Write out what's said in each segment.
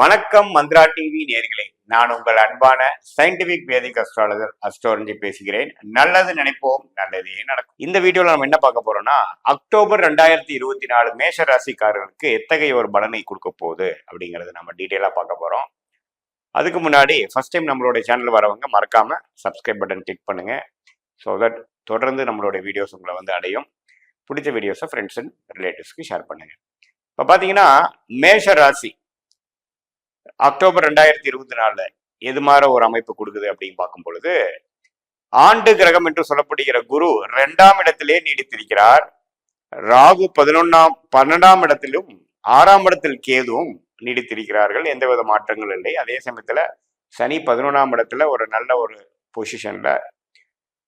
வணக்கம் மந்த்ரா டிவி நேர்களே. நான் உங்கள் அன்பான சயின்டிபிக் வேதிக் அஸ்ட்ராலஜர் அஸ்ட்ரோலஜி பேசுகிறேன். நல்லது நினைப்போம் நல்லதே நடக்கும். இந்த வீடியோல நம்ம என்ன பார்க்க போறோம்னா அக்டோபர் ரெண்டாயிரத்தி இருபத்தி நாலு மேஷ ராசிக்காரர்களுக்கு எத்தகைய ஒரு பலனை கொடுக்க போகுது அப்படிங்கறத நம்ம டீட்டெயிலா பார்க்க போறோம். அதுக்கு முன்னாடி ஃபர்ஸ்ட் டைம் நம்மளுடைய சேனல் வரவங்க மறக்காம சப்ஸ்கிரைப் பட்டன் கிளிக் பண்ணுங்க. ஸோ தட் தொடர்ந்து நம்மளுடைய வீடியோஸ் உங்களை வந்து அடையும். பிடிச்ச வீடியோஸை ஃப்ரெண்ட்ஸ் அண்ட் ரிலேட்டிவ்ஸ்க்கு ஷேர் பண்ணுங்க. இப்போ பார்த்தீங்கன்னா மேஷ ராசி அக்டோபர் ரெண்டாயிரத்தி இருபத்தி நாலுல எது மாதிரி ஒரு அமைப்பு கொடுக்குது அப்படின்னு பார்க்கும் பொழுது ஆண்டு கிரகம் என்று சொல்லப்படுகிற குரு ரெண்டாம் இடத்திலே நீடித்திருக்கிறார். ராகு பதினொன்னாம் பன்னெண்டாம் இடத்திலும் ஆறாம் இடத்தில் கேதுவும் நீடித்திருக்கிறார்கள். எந்தவித மாற்றங்கள் இல்லை. அதே சமயத்துல சனி பதினொன்றாம் இடத்துல ஒரு நல்ல ஒரு பொசிஷன்ல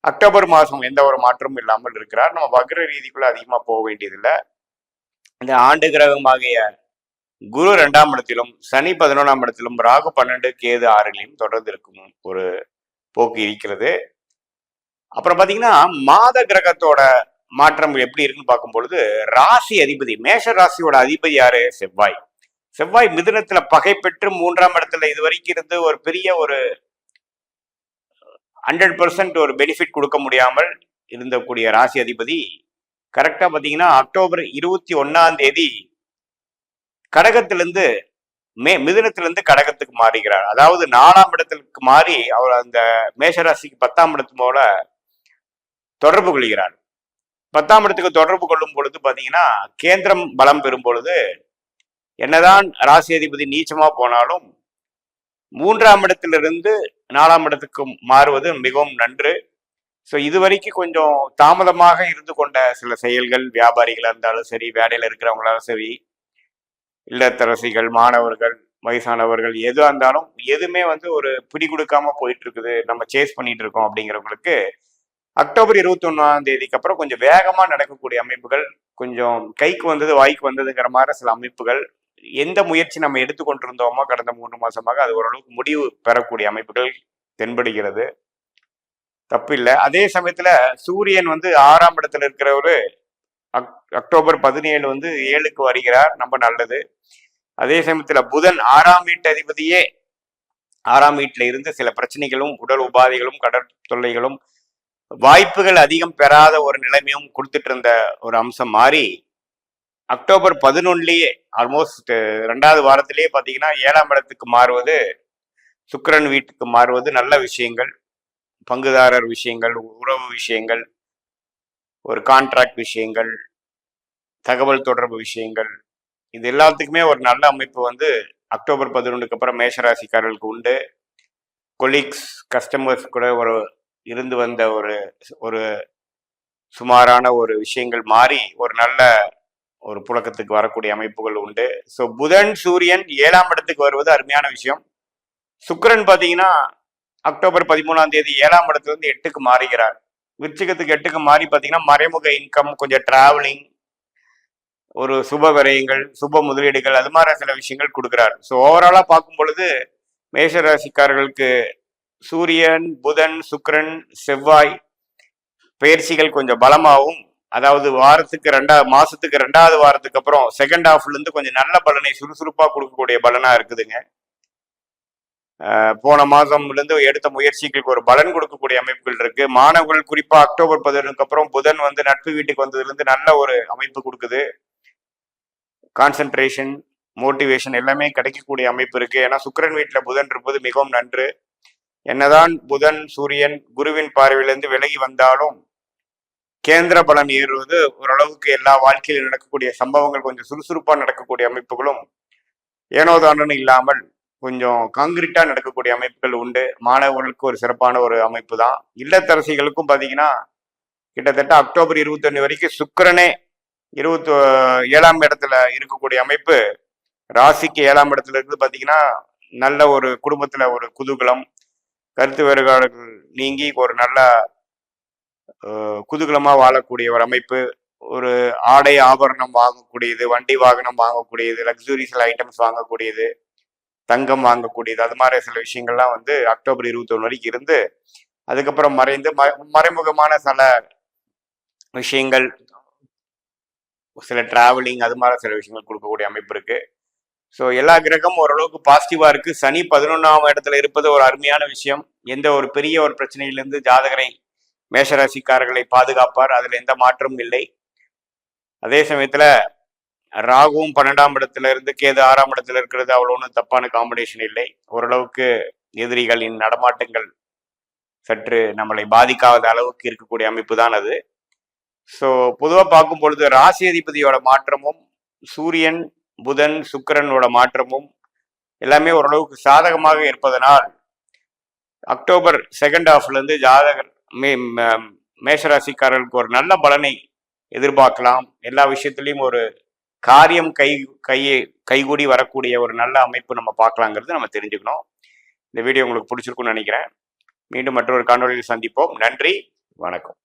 அக்டோபர் மாதம் எந்த ஒரு மாற்றமும் இல்லாமல் இருக்கிறார். நம்ம வக்ர ரீதிக்குள்ள அதிகமாக போக வேண்டியதில்லை. இந்த ஆண்டு கிரகமாகிய குரு ரெண்டாம் இடத்திலும் சனி பதினொன்றாம் இடத்திலும் ராகு பன்னெண்டு கேது ஆறிலையும் தொடர்ந்து இருக்கும் ஒரு போக்கு இருக்கிறது. அப்புறம் பாத்தீங்கன்னா மாத கிரகத்தோட மாற்றம் எப்படி இருக்குன்னு பார்க்கும் பொழுது ராசி அதிபதி மேஷ ராசியோட அதிபதி யாரு? செவ்வாய். செவ்வாய் மிதுனத்துல பகை பெற்று மூன்றாம் இடத்துல இது வரைக்கும் இருந்து ஒரு பெரிய ஒரு ஹண்ட்ரட் பர்சன்ட் ஒரு பெனிஃபிட் கொடுக்க முடியாமல் இருந்தக்கூடிய ராசி அதிபதி. கரெக்டா பாத்தீங்கன்னா அக்டோபர் இருபத்தி ஒன்னாம் தேதி கடகத்திலிருந்து மே மிதுனத்திலிருந்து கடகத்துக்கு மாறுகிறார். அதாவது நாலாம் இடத்திற்கு மாறி அவர் அந்த மேஷராசிக்கு பத்தாம் இடத்து போல தொடர்பு கொள்கிறார். பத்தாம் இடத்துக்கு தொடர்பு கொள்ளும் பொழுது பார்த்தீங்கன்னா கேந்திரம் பலம் பெறும் பொழுது என்னதான் ராசி அதிபதி நீச்சமாக போனாலும் மூன்றாம் இடத்திலிருந்து நாலாம் இடத்துக்கு மாறுவது மிகவும் நன்று. ஸோ இதுவரைக்கும் கொஞ்சம் தாமதமாக இருந்து கொண்ட சில செயல்கள் வியாபாரிகளாக இருந்தாலும் சரி வேலையில் இருக்கிறவங்களாலும் சரி இல்லத்தரசிகள் மாணவர்கள் வயசானவர்கள் எதுவாக இருந்தாலும் எதுவுமே வந்து ஒரு பிடி கொடுக்காம போயிட்டு இருக்குது நம்ம சேஸ் பண்ணிட்டு இருக்கோம் அப்படிங்கிறவங்களுக்கு அக்டோபர் இருபத்தி ஒன்னாம் தேதிக்கு அப்புறம் கொஞ்சம் வேகமா நடக்கக்கூடிய அமைப்புகள் கொஞ்சம் கைக்கு வந்தது வாய்க்கு வந்ததுங்கிற மாதிரி சில அமைப்புகள் எந்த முயற்சி நம்ம எடுத்துக்கொண்டிருந்தோமோ கடந்த மூன்று மாசமாக அது ஓரளவுக்கு முடிவு பெறக்கூடிய அமைப்புகள் தென்படுகிறது. தப்பில்லை. அதே சமயத்துல சூரியன் வந்து ஆறாம் இடத்துல இருக்கிறவரு அக் அக்டோபர் பதினேழு வந்து ஏழுக்கு வருகிறார். ரொம்ப நல்லது. அதே சமயத்துல புதன் ஆறாம் வீட்டு அதிபதியே. ஆறாம் வீட்டில் இருந்து சில பிரச்சனைகளும் உடல் உபாதைகளும் கடற்தொல்லைகளும் வாய்ப்புகள் அதிகம் பெறாத ஒரு நிலைமையும் கொடுத்துட்டு இருந்த ஒரு அம்சம் மாறி அக்டோபர் பதினொன்னுலயே ஆல்மோஸ்ட் ரெண்டாவது வாரத்திலேயே பார்த்தீங்கன்னா ஏழாம் இடத்துக்கு மாறுவது சுக்கரன் வீட்டுக்கு மாறுவது நல்ல விஷயங்கள் பங்குதாரர் விஷயங்கள் உறவு விஷயங்கள் ஒரு கான்ட்ராக்ட் விஷயங்கள் தகவல் தொடர்பு விஷயங்கள் இது எல்லாத்துக்குமே ஒரு நல்ல அமைப்பு வந்து அக்டோபர் பதினொன்றுக்கு அப்புறம் மேஷராசிக்காரர்களுக்கு உண்டு. கொலீக்ஸ் கஸ்டமர்ஸ் கூட ஒரு இருந்து வந்த ஒரு ஒரு சுமாரான ஒரு விஷயங்கள் மாறி ஒரு நல்ல ஒரு புழக்கத்துக்கு வரக்கூடிய அமைப்புகள் உண்டு. ஸோ புதன் சூரியன் ஏழாம் இடத்துக்கு வருவது அருமையான விஷயம். சுக்கரன் பார்த்தீங்கன்னா அக்டோபர் பதிமூணாம் தேதி ஏழாம் இடத்துல இருந்து எட்டுக்கு மாறுகிறார். விருச்சிகத்துக்கு எட்டுக்கு மாறி பார்த்தீங்கன்னா மறைமுக இன்கம் கொஞ்சம் டிராவலிங் ஒரு சுப விரயங்கள் சுப முதலீடுகள் அது மாதிரி சில விஷயங்கள் கொடுக்குறார். ஸோ ஓவராலாக பார்க்கும் பொழுது மேஷராசிக்காரர்களுக்கு சூரியன் புதன் சுக்கரன் செவ்வாய் பயிற்சிகள் கொஞ்சம் பலமாகவும் அதாவது வாரத்துக்கு ரெண்டா மாசத்துக்கு ரெண்டாவது வாரத்துக்கு அப்புறம் செகண்ட் ஹாஃப்ல இருந்து கொஞ்சம் நல்ல பலனை சுறுசுறுப்பா கொடுக்கக்கூடிய பலனா இருக்குதுங்க. போன மாதம்லேருந்து எடுத்த முயற்சிகளுக்கு ஒரு பலன் கொடுக்கக்கூடிய அமைப்புகள் இருக்கு. மாணவர்கள் குறிப்பாக அக்டோபர் பதினொன்றுக்கு அப்புறம் புதன் வந்து நட்பு வீட்டுக்கு வந்ததுலேருந்து நல்ல ஒரு அமைப்பு கொடுக்குது. கான்சென்ட்ரேஷன் மோட்டிவேஷன் எல்லாமே கிடைக்கக்கூடிய அமைப்பு இருக்கு. ஏன்னா சுக்கிரன் வீட்டில் புதன் இருப்பது மிகவும் நன்று. என்னதான் புதன் சூரியன் குருவின் பார்வையிலிருந்து விலகி வந்தாலும் கேந்திர பலன் ஏறுவது ஓரளவுக்கு எல்லா வாழ்க்கையிலும் நடக்கக்கூடிய சம்பவங்கள் கொஞ்சம் சுறுசுறுப்பாக நடக்கக்கூடிய அமைப்புகளும் ஏனோதானு இல்லாமல் கொஞ்சம் காங்கிரீட்டா நடக்கக்கூடிய அமைப்புகள் உண்டு. மாணவர்களுக்கு ஒரு சிறப்பான ஒரு அமைப்பு தான் இல்லத்தரசிகளுக்கும் பார்த்தீங்கன்னா கிட்டத்தட்ட அக்டோபர் இருபத்தொன்னு வரைக்கும் சுக்கிரனே இருபத்தி ஏழாம் இடத்துல இருக்கக்கூடிய அமைப்பு ராசிக்கு ஏழாம் இடத்துல இருந்து பார்த்தீங்கன்னா நல்ல ஒரு குடும்பத்தில் ஒரு குதூகலம் கருத்து வேறுபாடுகள் நீங்கி ஒரு நல்ல குதூகலமாக வாழக்கூடிய ஒரு அமைப்பு ஒரு ஆடை ஆபரணம் வாங்கக்கூடியது வண்டி வாகனம் வாங்கக்கூடியது லக்ஸுரிஸ் ஐட்டம்ஸ் வாங்கக்கூடியது தங்கம் வாங்கக்கூடியது. அது மாதிரி சில விஷயங்கள்லாம் வந்து அக்டோபர் இருபத்தொன்று வரைக்கும் இருந்து அதுக்கப்புறம் மறைந்து ம- மறைமுகமான சில விஷயங்கள் சில டிராவலிங் அது மாதிரி சில விஷயங்கள் கொடுக்கக்கூடிய அமைப்பு இருக்கு. ஸோ எல்லா கிரகமும் ஓரளவுக்கு பாசிட்டிவா இருக்கு. சனி பதினொன்றாம் இடத்துல இருப்பது ஒரு அருமையான விஷயம். எந்த ஒரு பெரிய ஒரு பிரச்சனையிலிருந்து ஜாதகரை மேஷராசிக்காரர்களை பாதுகாப்பார். அதில் எந்த மாற்றமும் இல்லை. அதே சமயத்துல ராகுவும் பன்னெண்டாம் இடத்துல இருந்து கேது ஆறாம் இடத்துல இருக்கிறது அவ்வளோ ஒன்றும் தப்பான காம்பினேஷன் இல்லை. ஓரளவுக்கு எதிரிகளின் நடமாட்டங்கள் சற்று நம்மளை பாதிக்காத அளவுக்கு இருக்கக்கூடிய அமைப்பு தான் அது. ஸோ பொதுவாக பார்க்கும் பொழுது ராசி அதிபதியோட மாற்றமும் சூரியன் புதன் சுக்கிரனோட மாற்றமும் எல்லாமே ஓரளவுக்கு சாதகமாக இருப்பதனால் அக்டோபர் செகண்ட் ஹாஃப்லேருந்து ஜாதகர் மே மேஷராசிக்காரர்களுக்கு ஒரு நல்ல பலனை எதிர்பார்க்கலாம். எல்லா விஷயத்துலையும் ஒரு காரியம் கை கையை கைகூடி வரக்கூடிய ஒரு நல்ல அமைப்பு நம்ம பார்க்கலாங்கிறது நம்ம தெரிஞ்சுக்கணும். இந்த வீடியோ உங்களுக்கு பிடிச்சிருக்கும்னு நினைக்கிறேன். மீண்டும் மற்றொரு காணொலியில் சந்திப்போம். நன்றி. வணக்கம்.